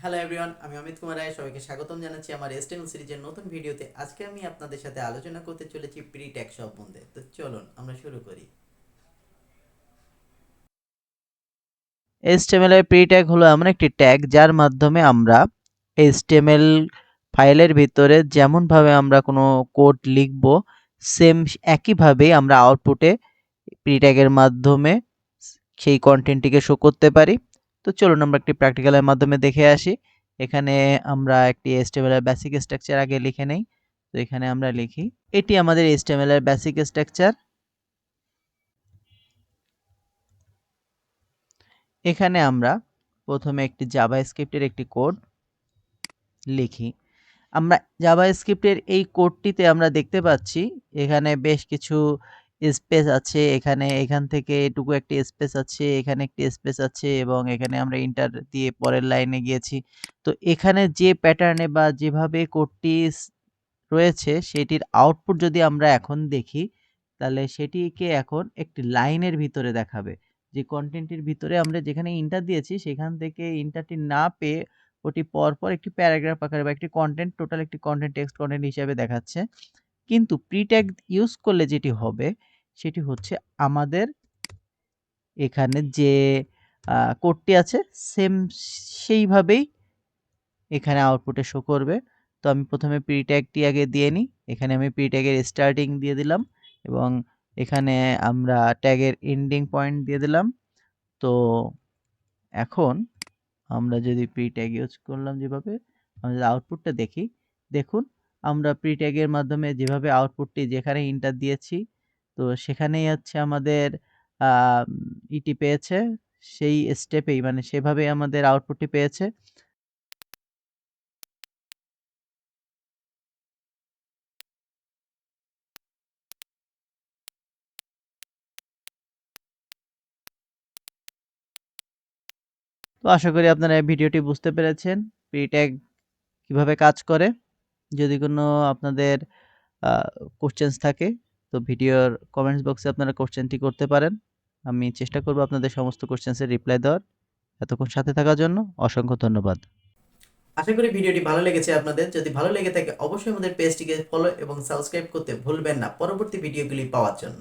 Hello everyone আমি অমিত কুমার রায়, সবাইকে স্বাগতম জানাচ্ছি আমার এস্টেন সিরিজের নতুন ভিডিওতে। আজকে আমি আপনাদের সাথে আলোচনা করতে চলেছি প্রি ট্যাক্স সম্বন্ধে। তো চলুন, আমরা শুরু করি। HTML এর প্রি ট্যাগ হলো এমন একটি ট্যাগ যার মাধ্যমে আমরা HTML ফাইলের ভিতরে যেমনভাবে আমরা কোনো কোড লিখব সেম একইভাবেই আমরা আউটপুটে প্রি ট্যাগের মাধ্যমে সেই কন্টেন্টটিকে শো করতে পারি। তো চলুন আমরা একটি প্র্যাকটিক্যালের মাধ্যমে দেখে আসি। এখানে আমরা একটি এর বেসিক স্ট্রাকচার আগে লিখে নেই। তো এখানে আমরা লিখি, এটি আমাদের এর বেসিক স্ট্রাকচার এখানে আমরা প্রথমে একটি জাভা স্ক্রিপ্টের একটি কোড লিখি। আমরা জাভা স্ক্রিপ্টের এই কোডটিতে আমরা দেখতে পাচ্ছি, এখানে বেশ কিছু স্পেস আছে, এখানে, এখান থেকে এটুকু একটি স্পেস আছে, এখানে একটি স্পেস আছে এবং এখানে আমরা ইন্টার দিয়ে পরের লাইনে গিয়েছি। তো এখানে যে প্যাটার্নে বা যেভাবে কোডটি রয়েছে সেটির আউটপুট যদি আমরা এখন দেখি, তাহলে সেটিকে এখন একটি লাইনের ভিতরে দেখাবে। যে কন্টেন্টের ভিতরে আমরা যেখানে ইন্টার দিয়েছি, সেখান থেকে ইন্টারটি না পেয়ে ওটি পরপর একটি প্যারাগ্রাফ আকারে বা একটি কন্টেন্ট টোটাল একটি কন্টেন্ট টেক্সট কন্টেন্ট হিসাবে দেখাচ্ছে। কিন্তু প্রি ট্যাগ ইউজ করলে যেটি হবে, সেটি হচ্ছে আমাদের এখানে যে কোডটি আছে সেম সেইভাবেই এখানে আউটপুটে শো করবে। তো আমি প্রথমে প্রি ট্যাগটি আগে দিয়ে নিই। এখানে আমি প্রি ট্যাগের স্টার্টিং দিয়ে দিলাম এবং এখানে আমরা ট্যাগের এন্ডিং পয়েন্ট দিয়ে দিলাম। তো এখন আমরা যদি প্রি ট্যাগ ইউজ করলাম যেভাবে, আমরা যদি আউটপুটটা দেখি, দেখুন আমরা প্রি ট্যাগের মাধ্যমে যেভাবে আউটপুটটি যেখানে ইন্টার দিয়েছি, তো সেখানেই হচ্ছে আমাদের ইটি পেয়েছে। সেই স্টেপেই মানে সেভাবেই আমাদের আউটপুটটি পেয়েছে। তো আশা করি আপনারা ভিডিওটি বুঝতে পেরেছেন। প্রি ট্যাগ কীভাবে কাজ করে। যদি কোনো আপনাদের কোশ্চেন্স থাকে, তো ভিডিওর কমেন্টস বক্সে আপনারা কোশ্চেনটি করতে পারেন। আমি চেষ্টা করব আপনাদের সমস্ত কোশ্চেন্সের রিপ্লাই দেওয়ার। এতক্ষণ সাথে থাকার জন্য অসংখ্য ধন্যবাদ। আশা করি ভিডিওটি ভালো লেগেছে আপনাদের। যদি ভালো লেগে থাকে, অবশ্যই আমাদের পেজটিকে ফলো এবং সাবস্ক্রাইব করতে ভুলবেন না। পরবর্তী ভিডিওগুলি পাওয়ার জন্য।